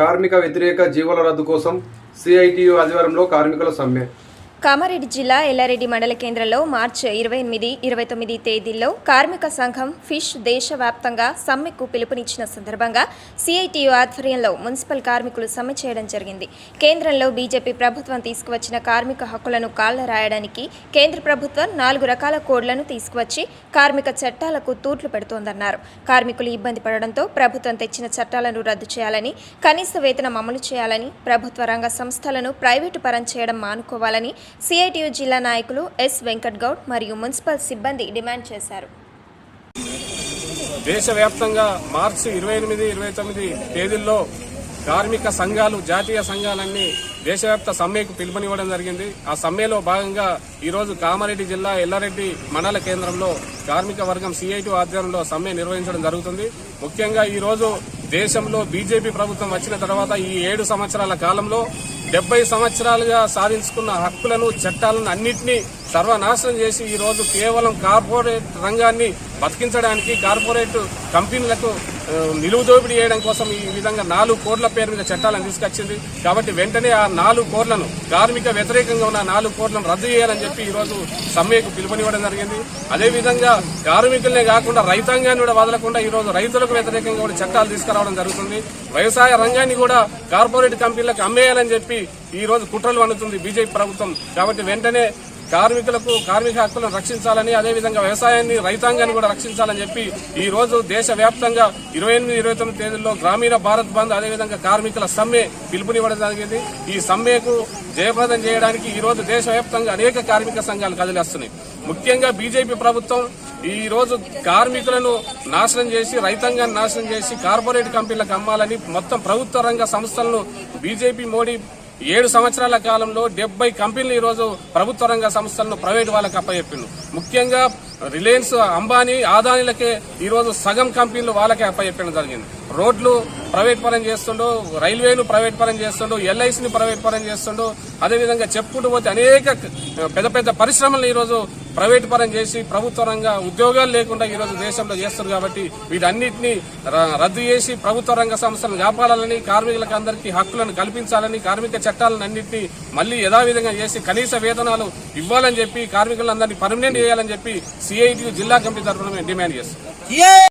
కార్మిక వ్యతిరేక జీవుల రద్దు కోసం సిఐటియు ఆధ్వర్యంలో కార్మికుల సమ్మె. కామారెడ్డి జిల్లా ఎల్లారెడ్డి మండల కేంద్రంలో మార్చి ఇరవై ఎనిమిది ఇరవై తొమ్మిది తేదీల్లో కార్మిక సంఘం ఫిష్ దేశవ్యాప్తంగా సమ్మెకు పిలుపునిచ్చిన సందర్భంగా సిఐటియు ఆధ్వర్యంలో మున్సిపల్ కార్మికులు సమ్మె చేయడం జరిగింది. కేంద్రంలో బీజేపీ ప్రభుత్వం తీసుకువచ్చిన కార్మిక హక్కులను కాళ్ళ రాయడానికి కేంద్ర ప్రభుత్వం నాలుగు రకాల కోడ్లను తీసుకువచ్చి కార్మిక చట్టాలకు తూట్లు పెడుతోందన్నారు. కార్మికులు ఇబ్బంది పడడంతో ప్రభుత్వం తెచ్చిన చట్టాలను రద్దు చేయాలని కనీస వేతనం అమలు చేయాలని ప్రభుత్వ రంగ సంస్థలను ప్రైవేటు పరం చేయడం మానుకోవాలని సిఐటియు జిల్లా నాయకులు ఎస్ వెంకట్ గౌడ్ మరియు మున్సిపల్ సిబ్బంది డిమాండ్ చేశారు. దేశవ్యాప్తంగా మార్చి ఇరవై ఎనిమిది ఇరవై తొమ్మిది తేదీల్లో కార్మిక సంఘాలు జాతీయ సంఘాలన్నీ దేశవ్యాప్త సమ్మెకు పిలుపునివ్వడం జరిగింది. ఆ సమ్మెలో భాగంగా ఈరోజు కామారెడ్డి జిల్లా ఎల్లారెడ్డి మండల కేంద్రంలో కార్మిక వర్గం సిఐటి ఆధ్వర్యంలో సమ్మె నిర్వహించడం జరుగుతుంది. ముఖ్యంగా ఈరోజు దేశంలో బీజేపీ ప్రభుత్వం వచ్చిన తర్వాత ఈ ఏడు సంవత్సరాల కాలంలో డెబ్బై సంవత్సరాలుగా సాధించుకున్న హక్కులను చట్టాలను అన్నింటినీ సర్వనాశనం చేసి ఈరోజు కేవలం కార్పొరేట్ రంగాన్ని బతికించడానికి కార్పొరేట్ కంపెనీలకు నిలువు దోపిడీ చేయడం కోసం ఈ విధంగా నాలుగు కోట్ల పేరు మీద చట్టాలను తీసుకొచ్చింది. కాబట్టి వెంటనే ఆ నాలుగు కోట్లను కార్మిక వ్యతిరేకంగా ఉన్న నాలుగు కోట్లను రద్దు చేయాలని చెప్పి ఈరోజు సమ్మెకు పిలుపునివ్వడం జరిగింది. అదేవిధంగా కార్మికులనే కాకుండా రైతాంగాన్ని కూడా వదలకుండా ఈరోజు రైతులకు వ్యతిరేకంగా కూడా చట్టాలు తీసుకురావడం జరుగుతుంది. వ్యవసాయ రంగాన్ని కూడా కార్పొరేట్ కంపెనీలకు అమ్మేయాలని చెప్పి ఈరోజు కుట్రలు వండుతుంది బీజేపీ ప్రభుత్వం. కాబట్టి వెంటనే కార్మికులకు కార్మిక హక్కులను రక్షించాలని అదేవిధంగా వ్యవసాయాన్ని రైతాంగాన్ని కూడా రక్షించాలని చెప్పి ఈ రోజు దేశవ్యాప్తంగా ఇరవై ఎనిమిది ఇరవై తొమ్మిది తేదీల్లో గ్రామీణ భారత్ బంద్ అదేవిధంగా కార్మికుల సమ్మె పిలుపునివ్వడం జరిగింది. ఈ సమ్మెకు జయప్రదం చేయడానికి ఈ రోజు దేశవ్యాప్తంగా అనేక కార్మిక సంఘాలు కదిలేస్తున్నాయి. ముఖ్యంగా బీజేపీ ప్రభుత్వం ఈ రోజు కార్మికులను నాశనం చేసి రైతాంగాన్ని నాశనం చేసి కార్పొరేట్ కంపెనీలకు అమ్మాలని మొత్తం ప్రభుత్వ రంగ సంస్థలను బీజేపీ మోడీ ఏడు సంవత్సరాల కాలంలో డెబ్బై కంపెనీలు ఈరోజు ప్రభుత్వ రంగ సంస్థలను ప్రైవేట్ వాళ్ళకి అప్పచెప్పిండు ముఖ్యంగా రిలయన్స్ అంబానీ ఆదానీలకే ఈరోజు సగం కంపెనీలు వాళ్ళకే అప్పచెప్పడం జరిగింది. రోడ్లు ప్రైవేట్ పరం చేస్తుండో రైల్వేలు ప్రైవేట్ పరం చేస్తుండో ఎల్ఐసిని ప్రైవేట్ పరం చేస్తుండో. అదేవిధంగా చెప్పుకుంటూ పోతే అనేక పెద్ద పెద్ద పరిశ్రమలు ఈరోజు ప్రైవేట్ పరం చేసి ప్రభుత్వ రంగ ఉద్యోగాలు లేకుండా ఈ రోజు దేశంలో చేస్తారు కాబట్టి వీటన్నిటిని ర- రద్దు చేసి ప్రభుత్వ రంగ సంస్థలను కాపాడాలని కార్మికులకు అందరికీ హక్కులను కల్పించాలని కార్మిక చట్టాలను అన్నింటినీ మళ్ళీ యథావిధంగా చేసి కనీస వేతనాలు ఇవ్వాలని చెప్పి కార్మికులందరినీ పర్మనెంట్ చేయాలని చెప్పి సిఐటి జిల్లా కమిటీ తరఫున మేము డిమాండ్ చేస్తాం